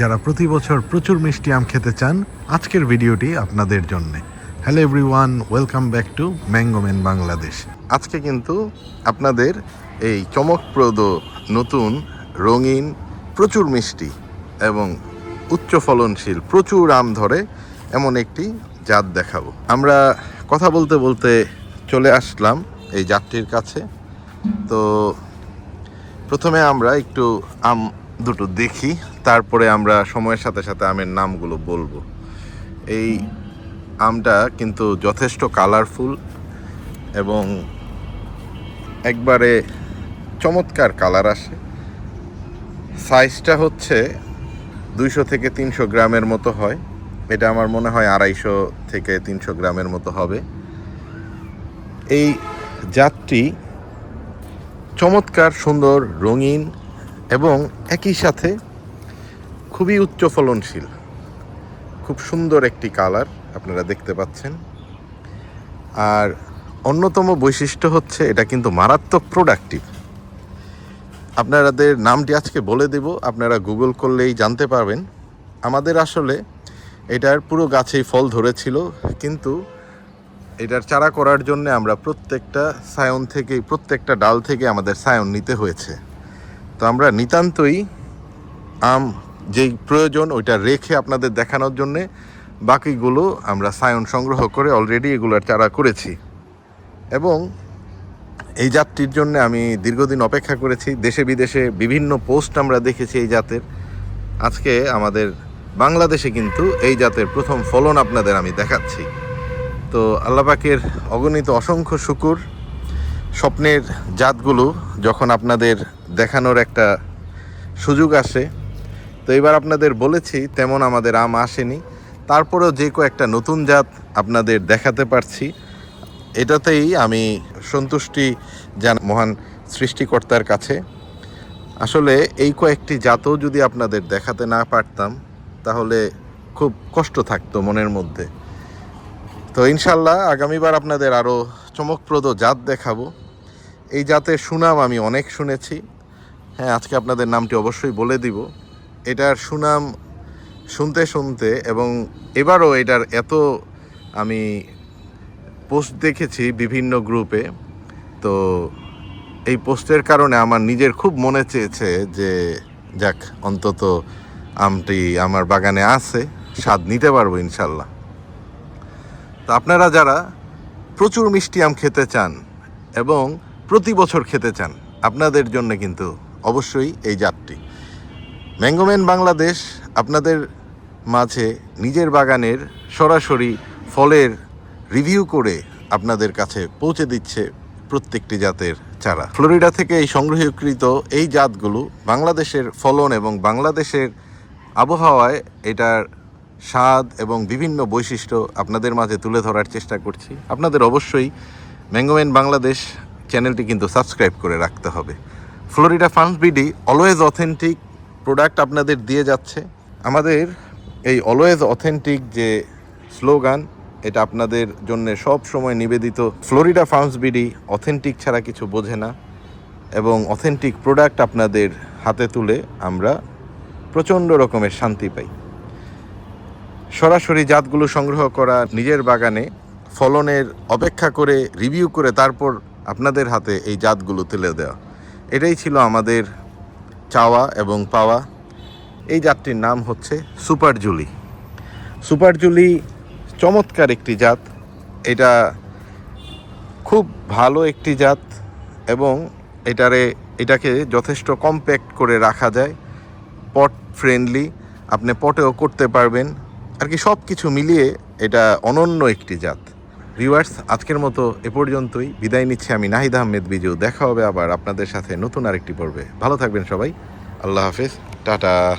যারা প্রতি বছর প্রচুর মিষ্টি আম খেতে চান, আজকের ভিডিওটি আপনাদের জন্য। Hello everyone welcome back to Mangoman Bangladesh আজকে কিন্তু আপনাদের এই চমকপ্রদ নতুন, রঙিন, প্রচুর মিষ্টি এবং উচ্চ ফলনশীল, প্রচুর আম ধরে এমন একটি জাত দেখাবো। আমরা কথা বলতে বলতে চলে আসলাম এই জাতটির কাছে। তো প্রথমে আমরা একটু আম দুটো দেখি তারপরে আমরা সময়ের সাথে সাথে আমের নামগুলো বলব। এই আমটা কিন্তু যথেষ্ট কালারফুল এবং একবারে চমৎকার কালার আসে। সাইজটা হচ্ছে দুইশো থেকে তিনশো গ্রামের মতো হয়। এটা আমার মনে হয় আড়াইশো থেকে তিনশো গ্রামের মতো হবে। এই জাতটি চমৎকার, সুন্দর, রঙিন এবং একই সাথে খুবই উচ্চ ফলনশীল। খুব সুন্দর একটি কালার আপনারা দেখতে পাচ্ছেন। আর অন্যতম বৈশিষ্ট্য হচ্ছে এটা কিন্তু মারাত্মক প্রোডাক্টিভ আপনাদের নামটি আজকে বলে দেব, আপনারা গুগল করলেই জানতে পারবেন। আমাদের আসলে এটার পুরো গাছেই ফল ধরেছিল, কিন্তু এটার চারা করার জন্য আমরা প্রত্যেকটা সায়ন থেকে, প্রত্যেকটা ডাল থেকে আমাদের সায়ন নিতে হয়েছে। তো আমরা নিতান্তই আম যেই প্রয়োজন ওইটা রেখে আপনাদের দেখানোর জন্যে বাকিগুলো আমরা সায়ন সংগ্রহ করে অলরেডি এগুলোর চারা করেছি। এবং এই জাতটির জন্য আমি দীর্ঘদিন অপেক্ষা করেছি। দেশে বিদেশে বিভিন্ন পোস্ট আমরা দেখেছি এই জাতের। আজকে আমাদের বাংলাদেশে কিন্তু এই জাতের প্রথম ফলন আপনাদের আমি দেখাচ্ছি। তো আল্লাপাকের অগণিত অসংখ্য শুকুর। স্বপ্নের জাতগুলো যখন আপনাদের দেখানোর একটা সুযোগ আসে তো এবার আপনাদের বলেছি, তেমন আমাদের আম আসেনি। তারপরেও যে কয়েকটা নতুন জাত আপনাদের দেখাতে পারছি। এটাতেই আমি সন্তুষ্টি জান, মহান সৃষ্টিকর্তার কাছে। আসলে এই কয়েকটি জাতও যদি আপনাদের দেখাতে না পারতাম, তাহলে খুব কষ্ট থাকতো মনের মধ্যে। তো ইনশাল্লাহ আগামীবার আপনাদের আরও চমকপ্রদ জাত দেখাবো। এই জাতের সুনাম আমি অনেক শুনেছি। হ্যাঁ আজকে আপনাদের নামটি অবশ্যই বলে দিব। এটার সুনাম শুনতে শুনতে এবং এবারও এটার এত আমি পোস্ট দেখেছি বিভিন্ন গ্রুপে, তো এই পোস্টের কারণে আমার নিজের খুব মনে চেয়েছে যে যাক, অন্তত আমটি আমার বাগানে আছে, স্বাদ নিতে পারব ইনশাল্লাহ। তো আপনারা যারা প্রচুর মিষ্টি আম খেতে চান এবং প্রতি বছর খেতে চান, আপনাদের জন্য কিন্তু অবশ্যই এই জাতটি। ম্যাঙ্গোম্যান বাংলাদেশ আপনাদের মাঝে নিজের বাগানের সরাসরি ফলের রিভিউ করে আপনাদের কাছে পৌঁছে দিচ্ছে প্রত্যেকটি জাতের চারা। ফ্লোরিডা থেকে এই সংগ্রহীকৃত এই জাতগুলো বাংলাদেশের ফলন এবং বাংলাদেশের আবহাওয়ায় এটার স্বাদ এবং বিভিন্ন বৈশিষ্ট্য আপনাদের মাঝে তুলে ধরার চেষ্টা করছি। আপনাদের অবশ্যই ম্যাঙ্গোম্যান বাংলাদেশ চ্যানেলটি কিন্তু সাবস্ক্রাইব করে রাখতে হবে। Florida farms B D always authentic product আপনাদের দিয়ে যাচ্ছে। আমাদের এই অলওয়েজ অথেন্টিক যে স্লোগান এটা আপনাদের জন্য সব সময় নিবেদিত। ফ্লোরিডা ফার্মস বিডি অথেন্টিক ছাড়া কিছু বোঝে না এবং অথেন্টিক প্রোডাক্ট আপনাদের হাতে তুলে আমরা প্রচণ্ড রকমের শান্তি পাই। সরাসরি জাতগুলো সংগ্রহ করা নিজের বাগানে, ফলনের অপেক্ষা করে রিভিউ করে তারপর আপনাদের হাতে এই জাতগুলো তুলে দেওয়া। এটাই ছিল আমাদের চাওয়া এবং পাওয়া। এই জাতটির নাম হচ্ছে সুপার জুলি। সুপার জুলি চমৎকার একটি জাত। এটা খুব ভালো একটি জাত এবং এটারে, এটাকে যথেষ্ট কম্প্যাক্ট করে রাখা যায়। পট ফ্রেন্ডলি আপনি পটেও করতে পারবেন। আর কি সব কিছু মিলিয়ে এটা অনন্য একটি জাত। ভিউয়ার্স আজকের মতো এ পর্যন্তই। বিদায় নিচ্ছি আমি নাহিদ আহমেদ বিজু। দেখা হবে আবার আপনাদের সাথে নতুন আরেকটি পর্বে। ভালো থাকবেন সবাই। আল্লাহ হাফিজ। টাটা।